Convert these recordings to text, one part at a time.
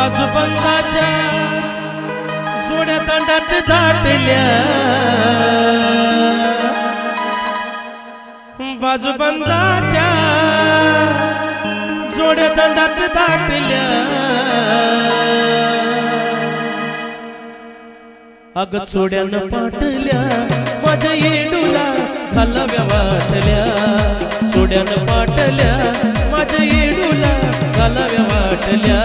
बाजूबंदाच्या जोड्या तंडात दाटल्या. बाजूबंदाच्या जोड्या तंडात दाटल्या. अग चोड्यानं पाटल्या माझ्या येडूला घालाव्या वाटल्या चोड्यानं पाटल्या माझ्या येडूला घालाव्या वाटल्या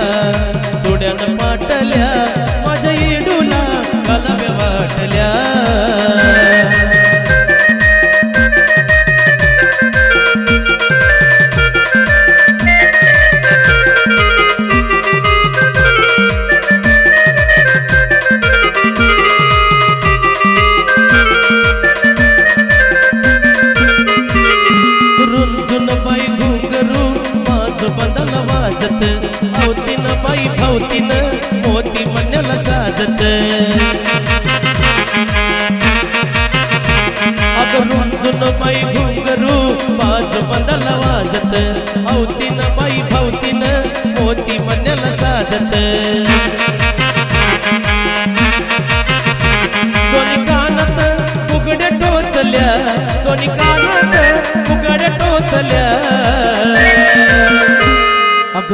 भावतीन बाई भावतीन मोती मन्याला साजत अग रुंजून बाई घुंगरू माझ मनल वाजत. भावतीन बाई भावतीन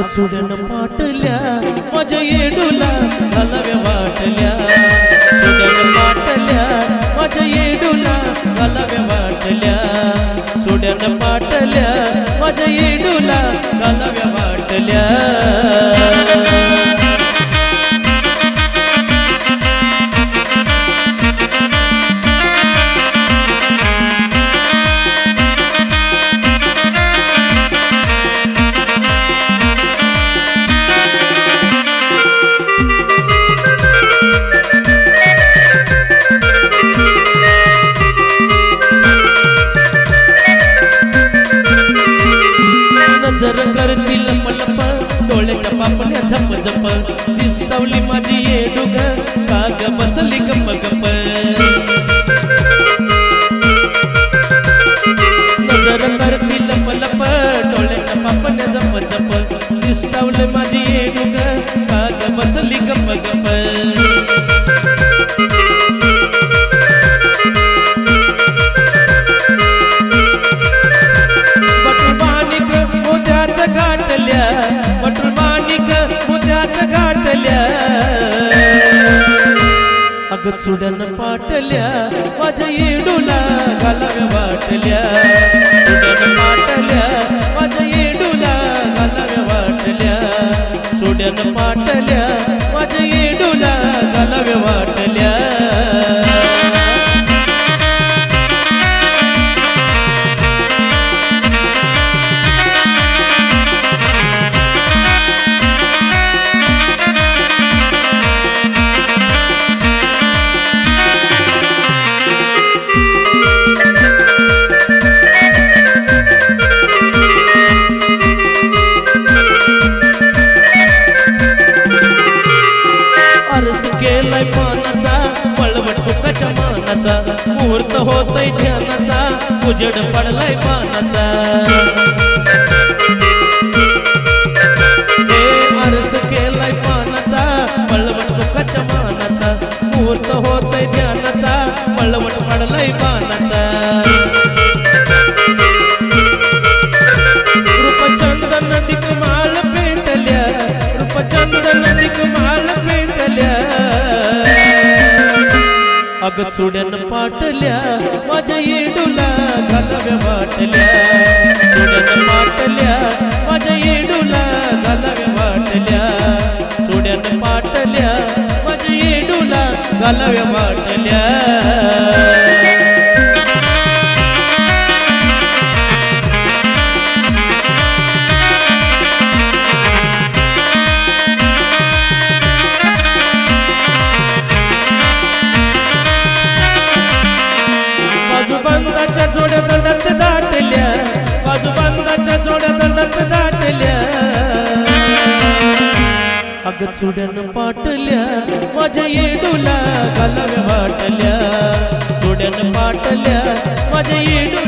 अग चुड्यानं पाटल्या माझ्या येडूला घालाव्या वाटल्या चुड्यानं पाटल्या माझ्या येडूला गप गप नजर करतील पलप डोळ्याच्या पापण्या झप झप दिसतावली माझी येडुग अग चुड्यानं पाटल्या माझ्या येडूला घालाव्या वाटल्या चुड्यानं पाटल्या माझ्या येडूला घालाव्या वाटल्या चुड्यानं पाटल्या उजेड पडलाय पानाचा हे अर्ज केलाय पानाचा पळवट सुखाच्या मानाचा. मुहूर्त होतय ध्यानाचा पळवट पडलाय पानाचा रूपचंदन दिकमाळ पेटल्या रूपचंदन दिकमाळ पेटल्या. अग चुड्यानं पाटल्या माझ्या येडूला घालाव्या वाटल्या चुड्यानं पाटल्या माझ्या येडूला घालाव्या वाटल्या चुड्यानं पाटल्या माझ्या येडूला घालाव्या वाटल्या अग चुड्यानं पाटल्या माझ्या येडूला घालाव्या वाटल्या चुड्यानं पाटल्या माझ्या येडूला घाल